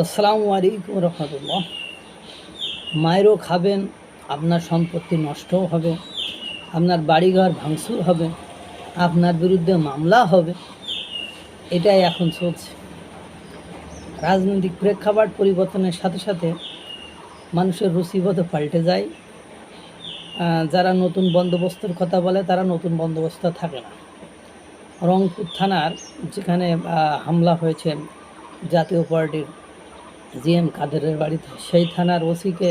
আসসালামু আলাইকুম রহমতুল্লাহ। মায়েরও খাবেন, আপনার সম্পত্তি নষ্টও হবে, আপনার বাড়িঘর ভাঙচুর হবে, আপনার বিরুদ্ধে মামলা হবে, এটাই এখন চলছে। রাজনৈতিক প্রেক্ষাপট পরিবর্তনের সাথে সাথে মানুষের রুচিবোধ পাল্টে যায়। যারা নতুন বন্দোবস্তের কথা বলে, তারা নতুন বন্দোবস্ত থাকে না। রংপুর থানার যেখানে হামলা হয়েছে জাতীয় পার্টির জি এম কাদেরের বাড়িতে সেই থানার ওসিকে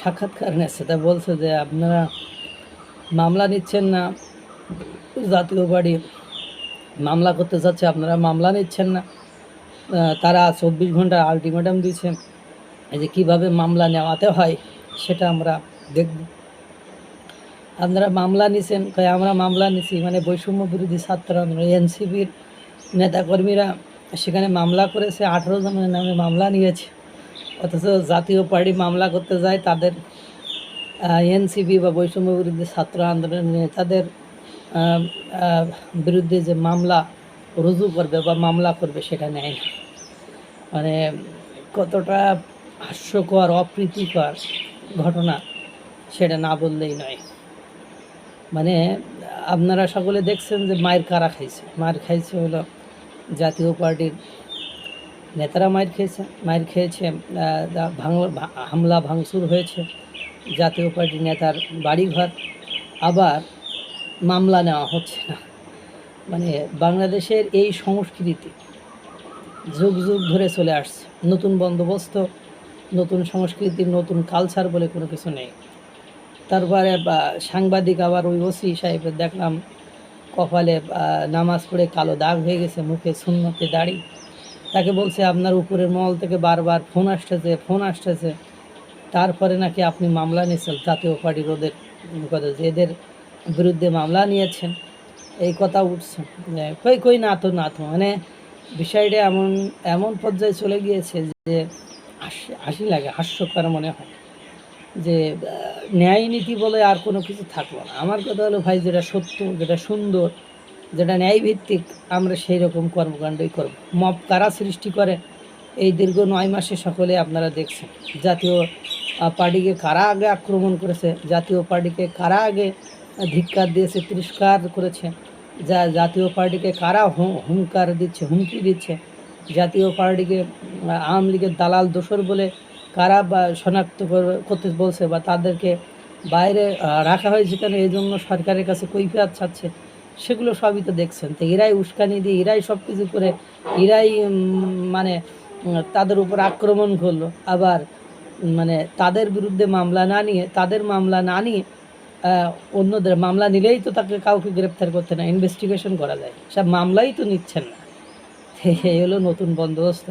সাক্ষাৎকার নিয়েছে। তা বলছে যে, আপনারা মামলা নিচ্ছেন না, জাতীয় বাড়ি মামলা করতে যাচ্ছে, আপনারা মামলা নিচ্ছেন না। তারা চব্বিশ ঘণ্টা আলটিমেটাম দিয়েছে এই যে, কীভাবে মামলা নেওয়াতে হয় সেটা আমরা দেখব। আপনারা মামলা নিছেন, কয় আমরা মামলা নিছি মানে বৈষম্য বিরোধী ছাত্র এনসিপির নেতাকর্মীরা সেখানে মামলা করেছে, আঠেরো জনের নামে মামলা নিয়েছে। অথচ জাতীয় পার্টি মামলা করতে যায় তাদের এনসিপি বা বৈষম্য বিরুদ্ধে ছাত্র আন্দোলনের নেতাদের বিরুদ্ধে যে মামলা রুজু করবে বা মামলা করবে সেটা নেয় না। মানে কতটা হাস্যকর, অপ্রীতিকর ঘটনা সেটা না বললেই নয়। মানে আপনারা সকলে দেখছেন যে মায়ের কারা খাইছে? মায়ের খাইছে হলো জাতীয় পার্টির নেতারা মায়ের খেয়েছে মায়ের খেয়েছে হামলা ভাঙচুর হয়েছে, জাতীয় পার্টির নেতার বাড়িঘর। আবার মামলা নেওয়া হচ্ছে না। মানে বাংলাদেশের এই সংস্কৃতি যুগ যুগ ধরে চলে আসছে। নতুন বন্দোবস্ত, নতুন সংস্কৃতি, নতুন কালচার বলে কোনো কিছু নেই। তারপরে সাংবাদিক আবার ওই ওসি সাহেবের দেখলাম কপালে নামাজ পড়ে কালো দাগ হয়ে গেছে, মুখে শূন্যতে দাড়ি। তাকে বলছে, আপনার উপরের মহল থেকে বারবার ফোন আসতেছে ফোন আসতেছে। তারপরে নাকি আপনি মামলা নিয়েছেন জাতীয় পার্টির ওদের এদের বিরুদ্ধে মামলা নিয়েছেন। এই কথা উঠছে। কই কই না তো না তো। মানে বিষয়টা এমন এমন পর্যায়ে চলে গিয়েছে যে, হাসি হাসি লাগে, হাস্যকর মনে হয়। যে ন্যায় নীতি বলে আর কোনো কিছু থাকল না। আমার কথা হলো ভাই, যেটা সত্য, যেটা সুন্দর, যেটা ন্যায়ভিত্তিক, আমরা সেই রকম কর্মকাণ্ডই করব। মব কারা সৃষ্টি করে, এই দীর্ঘ নয় মাসে সকলে আপনারা দেখছেন। জাতীয় পার্টিকে কারা আগে আক্রমণ করেছে, জাতীয় পার্টিকে কারা আগে ধিক্কার দিয়েছে, তিরস্কার করেছে, যা, জাতীয় পার্টিকে কারা হুঙ্কার দিচ্ছে, হুমকি দিচ্ছে, জাতীয় পার্টিকে আওয়ামী লীগের দালাল দোসর বলে কারা শনাক্ত করে- করতে বলছে বা তাদেরকে বাইরে রাখা হয়েছে কেন? এই জন্য সরকারের কাছে কৈফিয়াত ছাড়ছে সেগুলো সবই তো দেখছেন। তো এরাই উস্কানি দিয়ে, এরাই সব কিছু করে, এরাই মানে তাদের উপর আক্রমণ করল। আবার মানে তাদের বিরুদ্ধে মামলা না নিয়ে, তাদের মামলা না নিয়ে অন্যদের মামলা নিলেই তো তাকে কাউকে গ্রেপ্তার করতে না। ইনভেস্টিগেশন করা যায়। সব মামলাই তো নিচ্ছেন না। এই হলো নতুন বন্দোবস্ত।